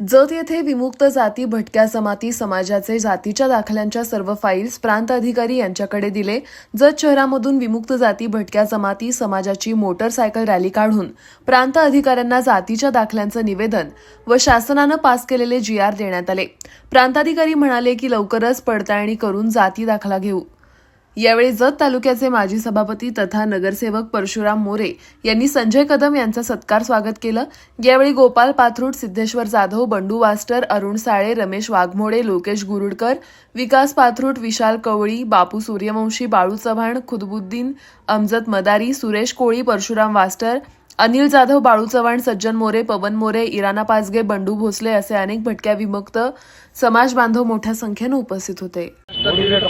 जत येथे विमुक्त जाती भटक्या जमाती समाजाचे जातीच्या दाखल्यांच्या सर्व फाईल्स प्रांत अधिकारी यांच्याकडे दिले. जत शहरामधून विमुक्त जाती भटक्या जमाती समाजाची मोटरसायकल रॅली काढून प्रांत अधिकाऱ्यांना जातीच्या दाखल्यांचं निवेदन व शासनानं पास केलेले जी आर देण्यात आले. प्रांताधिकारी म्हणाले की लवकरच पडताळणी करून जाती दाखला घेऊ. यावेळी जत तालुक्याचे माजी सभापती तथा नगरसेवक परशुराम मोरे यांनी संजय कदम यांचा सत्कार स्वागत केलं. यावेळी गोपाल पाथरूड सिद्धेश्वर जाधव बंडू वास्टर अरुण साळे रमेश वाघमोडे लोकेश गुरुडकर विकास पाथरूड विशाल कवळी बापू सूर्यवंशी बाळू चव्हाण खुदबुद्दीन अमजद मदारी सुरेश कोळी परशुराम वास्टर अनिल जाधव बाळू चव्हाण सज्जन मोरे पवन मोरे इराणा पाचगे बंडू भोसले असे अनेक भटक्या विमुक्त समाज बांधव मोठ्या संख्येनं उपस्थित होते. तर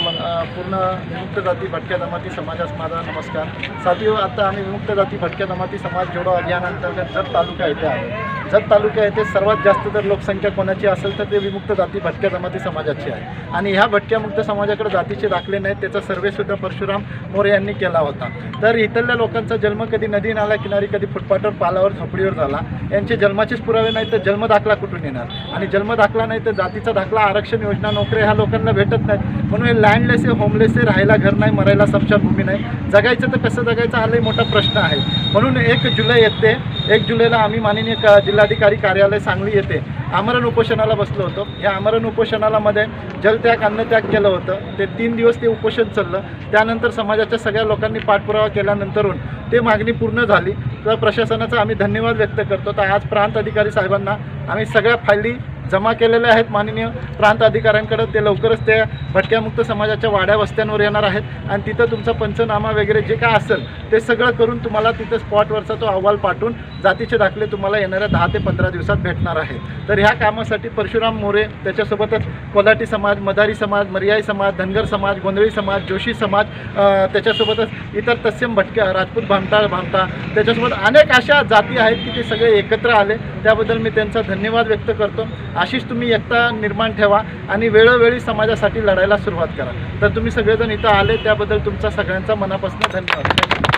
पूर्ण विमुक्त जाती भटक्या जमाती समाजास माझा नमस्कार. साथीहो आता आम्ही विमुक्त जाती भटक्या जमाती समाज जोडो अभियानांतर्गत जत तालुका येथे आहे जत तालुका येथे सर्वात जास्त जर लोकसंख्या कोणाची असेल तर ते विमुक्त जाती भटक्या जमाती समाजाची आहे. आणि ह्या भटक्या मुक्त समाजाकडे जातीचे दाखले नाहीत त्याचा सर्वेसुद्धा परशुराम मोरे यांनी केला होता. तर इथल्या लोकांचा जन्म कधी नदी नाला किनारी कधी फुटपाटवर पालावर झोपडीवर झाला. यांचे जन्माचेच पुरावे नाही तर जन्म दाखला कुठून येणार? आणि जन्म दाखला नाही तर जातीचा दाखला आरक्षण योजना नोकऱ्या ह्या लोकांना भेटत नाहीत. म्हणून हे लँडलेस आहे होमलेस आहे राहायला घर नाही मरायला समशानभूमी नाही. जगायचं तर कसं जगायचं? हा लई मोठा प्रश्न आहे. म्हणून एक जुलै येते एक जुलैला आम्ही माननीय क जिल्हाधिकारी कार्यालय सांगली येथे आमरण उपोषणाला बसलो होतो. या आमरण उपोषणालामध्ये जलत्याग अन्नत्याग केलं होतं. ते तीन दिवस ते उपोषण चाललं. त्यानंतर समाजाच्या सगळ्या लोकांनी पाठपुरावा केल्यानंतरून ते मागणी पूर्ण झाली. तर प्रशासनाचा आम्ही धन्यवाद व्यक्त करतो. तर आज प्रांत अधिकारी साहेबांना आम्ही सगळ्या फायली जमा केलेल्या आहेत. माननीय प्रांत अधिकाऱ्यांकडे ते लवकरच त्या भटक्यामुक्त समाजाच्या वाड्या वस्त्यांवर येणार आहेत. आणि तिथं तुमचा पंचनामा वगैरे जे काय असेल ते सगळं करून तुम्हाला तिथं स्पॉटवरचा तो अहवाल पाठवून जातीचे दाखले तुम्हाला येणाऱ्या दहा ते पंधरा दिवसात भेटणार आहेत. तर ह्या कामासाठी परशुराम मोरे त्याच्यासोबतच कोल्हाटी समाज मदारी समाज मर्यायी समाज धनगर समाज गोंधळी समाज जोशी समाज त्याच्यासोबतच इतर तस्यम भटक्या राजपूत भामटाळ भामटा त्याच्यासोबत अनेक अशा जाती आहेत की ते सगळे एकत्र आले. त्याबद्दल मी त्यांचा धन्यवाद व्यक्त करतो. अशीच तुम्ही एकता निर्माण ठेवा आणि वेळोवेळी समाजासाठी लढायला सुरुवात करा. तर तुम्ही सगळेजण इथं आले त्याबद्दल तुमचा सगळ्यांचा मनापासून धन्यवाद.